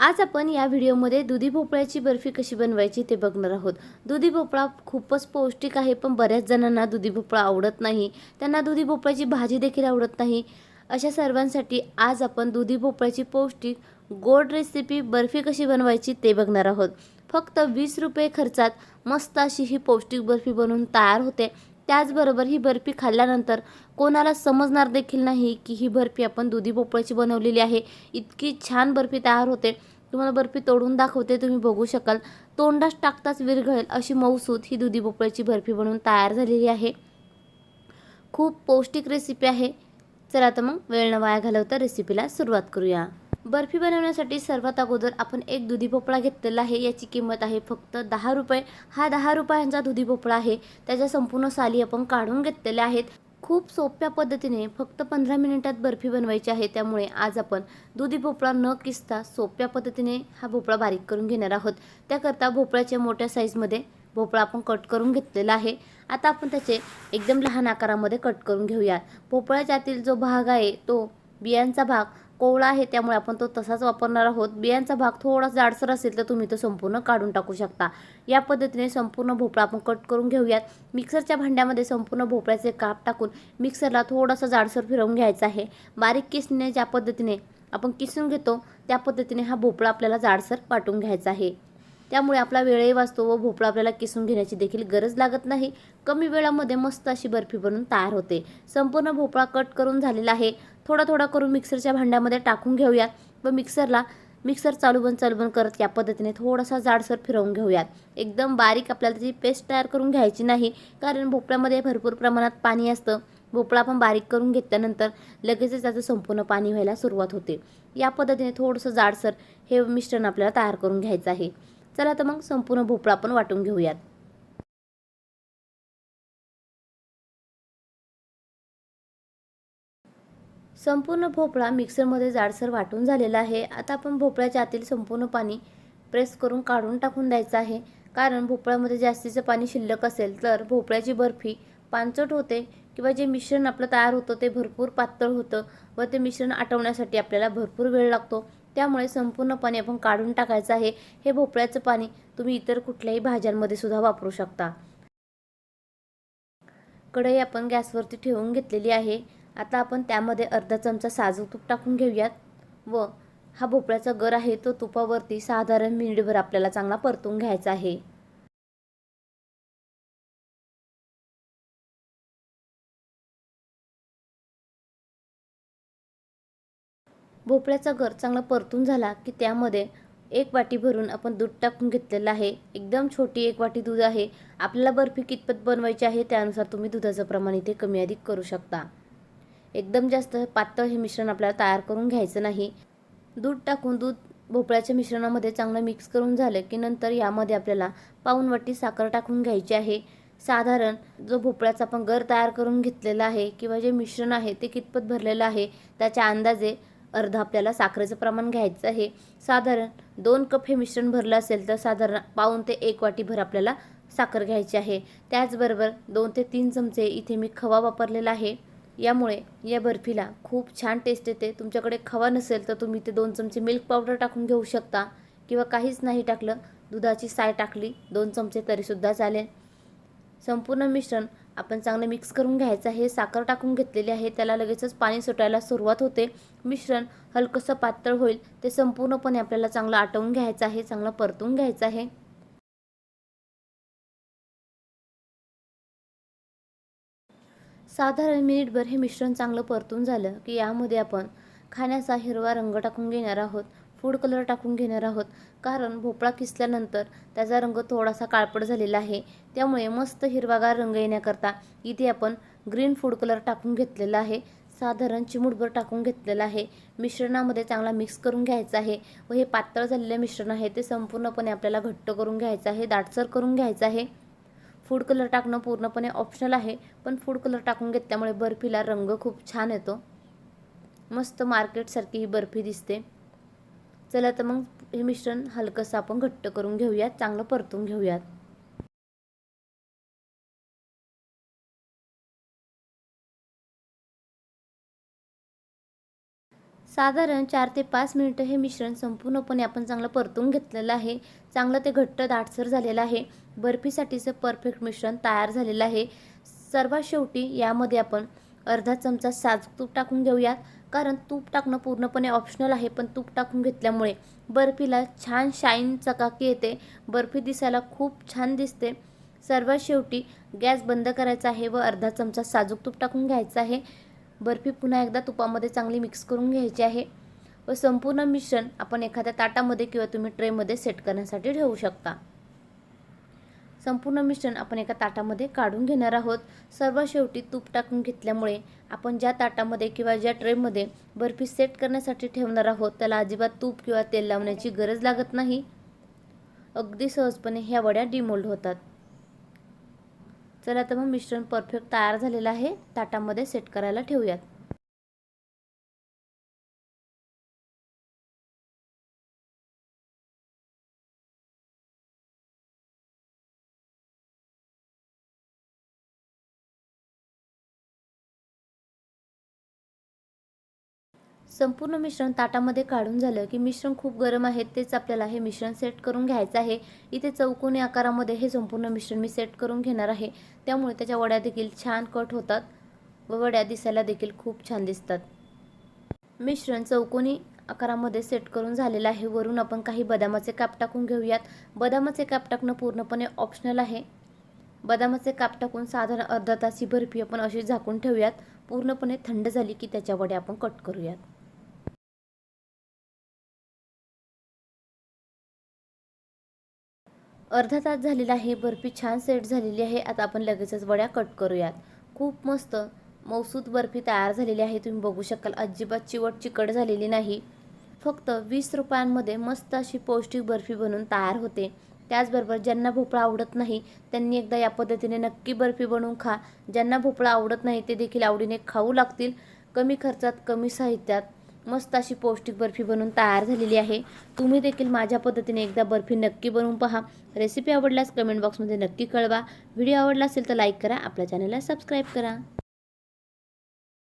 आज आपण या व्हिडिओमध्ये दुधी भोपळ्याची बर्फी कशी बनवायची ते बघणार आहोत. दुधी भोपळा खूपच पौष्टिक आहे पण बऱ्याच जणांना दुधी भोपळा आवडत नाही. त्यांना दुधी भोपळ्याची भाजी देखील आवडत नाही. अशा सर्वांसाठी आज आपण दुधी भोपळ्याची पौष्टिक गोड रेसिपी बर्फी कशी बनवायची ते बघणार आहोत. फक्त वीस रुपये खर्चात मस्त अशी ही पौष्टिक बर्फी बनवून तयार होते. त्याचबरोबर ही बर्फी खाल्ल्यानंतर कोणाला समजणार देखील नाही की ही बर्फी आपण दुधी भोपळ्याची बनवलेली आहे. इतकी छान बर्फी तयार होते. तुम्हाला बर्फी तोडून दाखवते तुम्ही बघू शकाल. तोंडास टाकताच विरघळेल अशी मऊसूत ही दुधी भोपळ्याची बर्फी बनवून तयार झालेली आहे. खूप पौष्टिक रेसिपी आहे. चला तर मग वेळ न वाया घालवता रेसिपीला सुरुवात करूया. बर्फी बनवण्यासाठी सर्वात अगोदर आपण एक दुधी भोपळा घेतलेला आहे. याची किंमत आहे फक्त दहा रुपये. हा दहा रुपयांचा दुधी भोपळा आहे. त्याच्या संपूर्ण साली आपण काढून घेतलेल्या आहेत. खूप सोप्या पद्धतीने फक्त पंधरा मिनिटात बर्फी बनवायची आहे. त्यामुळे आज आपण दुधी भोपळा न किसता सोप्या पद्धतीने हा भोपळा बारीक करून घेणार आहोत. त्याकरता भोपळ्याच्या मोठ्या साईजमध्ये भोपळा आपण कट करून घेतलेला आहे. आता आपण त्याचे एकदम लहान आकारामध्ये कट करून घेऊयात भोपळ्याच्या आतील जो भाग आहे तो बियांचा भाग कोवळा आहे त्यामुळे आपण तो तसाच वापरणार आहोत. बियांचा भाग थोडा जाडसर असेल तर तुम्ही तो संपूर्ण काढून टाकू शकता. या पद्धतीने संपूर्ण भोपळा आपण कट करून घेऊयात. मिक्सरच्या भांड्यामध्ये संपूर्ण भोपळ्याचे काप टाकून मिक्सरला थोडासा जाडसर फिरवून घ्यायचा आहे. बारीक किसने ज्या पद्धतीने आपण किसून घेतो त्या पद्धतीने हा भोपळा आपल्याला जाडसर वाटून घ्यायचा आहे. त्यामुळे आपला वेळही वाचतो व भोपळा आपल्याला किसून घेण्याची देखील गरज लागत नाही. कमी वेळामध्ये मस्त अशी बर्फी बनून तयार होते. संपूर्ण भोपळा कट करून झालेला आहे. थोडा थोडा करून मिक्सरच्या भांड्यामध्ये टाकून घेऊयात. व मिक्सरला मिक्सर चालू बंद चालू बंद करत या पद्धतीने थोडासा जाडसर फिरवून घेऊयात. एकदम बारीक आपल्याला त्याची पेस्ट तयार करून घ्यायची नाही कारण भोपळ्यामध्ये भरपूर प्रमाणात पाणी असतं. भोपळा आपण बारीक करून घेतल्यानंतर लगेचच त्याचं संपूर्ण पाणी व्हायला सुरुवात होते. या पद्धतीने थोडंसं जाडसर हे मिश्रण आपल्याला तयार करून घ्यायचं आहे. चला तर मग संपूर्ण भोपळा आपण वाटून घेऊयात. संपूर्ण भोपळा मिक्सरमध्ये जाडसर वाटून झालेला आहे. आता आपण भोपळ्याच्या आतील संपूर्ण पाणी प्रेस करून काढून टाकून द्यायचं आहे. कारण भोपळ्यामध्ये जास्तीचं पाणी शिल्लक असेल तर भोपळ्याची बर्फी पानचट होते किंवा जे मिश्रण आपलं तयार होतं ते भरपूर पातळ होतं व ते मिश्रण आटवण्यासाठी आपल्याला भरपूर वेळ लागतो. त्यामुळे संपूर्ण पाणी आपण काढून टाकायचं आहे. हे भोपळ्याचं पाणी तुम्ही इतर कुठल्याही भाज्यांमध्ये सुद्धा वापरू शकता. कढई आपण गॅसवरती ठेवून घेतलेली आहे. आता आपण त्यामध्ये अर्धा चमचा साजूक तूप टाकून घेऊयात व हा भोपळ्याचा गर आहे तो तुपावरती साधारण मिनिटभर आपल्याला चांगला परतून घ्यायचा आहे. भोपळ्याचा गर चांगला परतून झाला की त्यामध्ये एक वाटी भरून आपण दूध टाकून घेतलेलं आहे. एकदम छोटी एक वाटी दूध आहे. आपल्याला बर्फी कितपत बनवायची आहे त्यानुसार तुम्ही दुधाचं प्रमाण इथे कमी अधिक करू शकता. एकदम जास्त पातळ हे मिश्रण आपल्याला तयार करून घ्यायचं नाही. दूध टाकून दूध भोपळ्याच्या मिश्रणामध्ये चांगलं मिक्स करून झालं की नंतर यामध्ये आपल्याला पाऊन वाटी साखर टाकून घ्यायची आहे. साधारण जो भोपळ्याचा आपण गर तयार करून घेतलेला आहे किंवा जे मिश्रण आहे ते कितपत भरलेलं आहे त्याच्या अंदाजे अर्धा आपल्याला साखरेचं प्रमाण घ्यायचं आहे. साधारण दोन कप हे मिश्रण भरलं असेल तर साधारण पाऊन ते एक वाटीभर आपल्याला साखर घ्यायची आहे. त्याचबरोबर दोन ते तीन चमचे इथे मी खवा वापरलेला आहे. यामुळे या बर्फीला खूप छान टेस्ट येते. तुमच्याकडे खवा नसेल तर तुम्ही ते दोन चमचे मिल्क पावडर टाकून घेऊ शकता किंवा काहीच नाही टाकलं दुधाची साय टाकली दोन चमचे तरीसुद्धा चालेल. संपूर्ण मिश्रण आपण चांगलं मिक्स करून घ्यायचं आहे. साखर टाकून घेतलेली आहे. त्याला लगेचच पाणी सुटायला सुरुवात होते. मिश्रण हलकंसं पातळ होईल. ते संपूर्णपणे आपल्याला चांगलं आटवून घ्यायचं आहे चांगलं परतून घ्यायचं आहे. साधारण मिनिटभर हे मिश्रण चांगलं परतून झालं की यामध्ये आपण खाण्याचा हिरवा रंग टाकून घेणार आहोत फूड कलर टाकून घेणार आहोत. कारण भोपळा किसल्यानंतर त्याचा रंग थोडासा काळपट झालेला आहे. त्यामुळे मस्त हिरवागार रंग येण्याकरता इथे आपण ग्रीन फूड कलर टाकून घेतलेला आहे. साधारण चिमूटभर टाकून घेतलेलं आहे. मिश्रणामध्ये चांगला मिक्स करून घ्यायचा आहे व हे पातळ झालेले मिश्रण आहे ते संपूर्णपणे आपल्याला घट्ट करून घ्यायचं आहे दाटसर करून घ्यायचं आहे. फूड कलर टाकणं पूर्णपणे ऑप्शनल आहे पण फूड कलर टाकून घेतल्यामुळे बर्फीला रंग खूप छान येतो. मस्त मार्केटसारखी ही बर्फी दिसते. चला तर मग हे मिश्रण हलकंसं आपण घट्ट करून घेऊयात चांगलं परतून घेऊयात. साधारण चार ते पाच मिनिटं हे मिश्रण संपूर्णपणे आपण चांगलं परतून घेतलेलं आहे. चांगलं ते घट्ट दाटसर झालेलं आहे. बर्फीसाठीचं परफेक्ट मिश्रण तयार झालेलं आहे. सर्वात शेवटी यामध्ये आपण अर्धा चमचा साजूक तूप टाकून घेऊयात. कारण तूप टाकणं पूर्णपणे ऑप्शनल आहे पण तूप टाकून घेतल्यामुळे बर्फीला छान शाईन चकाकी येते. बर्फी दिसायला खूप छान दिसते. सर्वात शेवटी गॅस बंद करायचा आहे व अर्धा चमचा साजूक तूप टाकून घ्यायचं आहे. बर्फी पुन्हा एकदा तुपामध्ये चांगली मिक्स करून घ्यायची आहे. व संपूर्ण मिश्रण आपण एखाद्या ताटामध्ये किंवा तुम्ही ट्रेमध्ये सेट करण्यासाठी ठेवू शकता. संपूर्ण मिश्रण आपण एका ताटामध्ये काढून घेणार आहोत. सर्व शेवटी तूप टाकून घेतल्यामुळे आपण ज्या ताटामध्ये किंवा ज्या ट्रेमध्ये बर्फी सेट करण्यासाठी ठेवणार आहोत त्याला अजिबात तूप किंवा तेल लावण्याची गरज लागत नाही. अगदी सहजपणे ह्या वड्या डिमोल्ड होतात. चला तर मग मिश्रण परफेक्ट तयार झालेलं आहे. ताटामध्ये सेट करायला ठेवूयात. संपूर्ण मिश्रण ताटामध्ये काढून झालं की मिश्रण खूप गरम आहे तेच आपल्याला हे मिश्रण सेट करून घ्यायचं आहे. इथे चौकोनी आकारामध्ये हे संपूर्ण मिश्रण मी सेट करून घेणार आहे. त्यामुळे त्याच्या वड्या देखील छान कट होतात व वड्या दिसायला देखील खूप छान दिसतात. मिश्रण चौकोनी आकारामध्ये सेट करून झालेलं आहे. वरून आपण काही बदामाचे काप टाकून घेऊयात. बदामाचे काप टाकणं पूर्णपणे ऑप्शनल आहे. बदामाचे काप टाकून साधारण अर्धा तास ही बर्फी आपण अशी झाकून ठेवूयात. पूर्णपणे थंड झाली की त्याच्या वड्या आपण कट करूयात. अर्धा तास झालेला आहे बर्फी छान सेट झालेली आहे. आता आपण लगेचच वड्या कट करूयात. खूप मस्त मौसूद बर्फी तयार झालेली आहे. तुम्ही बघू शकाल अजिबात चिवट चिकट झालेली नाही. फक्त वीस रुपयांमध्ये मस्त अशी पौष्टिक बर्फी बनवून तयार होते. त्याचबरोबर ज्यांना भोपळा आवडत नाही त्यांनी एकदा या पद्धतीने नक्की बर्फी बनवून खा. ज्यांना भोपळा आवडत नाही ते देखील आवडीने खाऊ लागतील. कमी खर्चात कमी साहित्यात. मस्त अशी पौष्टिक बर्फी बनवून तयार झालेली आहे. तुम्ही देखील माझ्या पद्धतीने एकदा बर्फी नक्की बनवून पहा. रेसिपी आवडल्यास कमेंट बॉक्समध्ये नक्की कळवा. व्हिडिओ आवडला असेल तर लाईक करा. आपल्या चॅनलला सबस्क्राईब करा.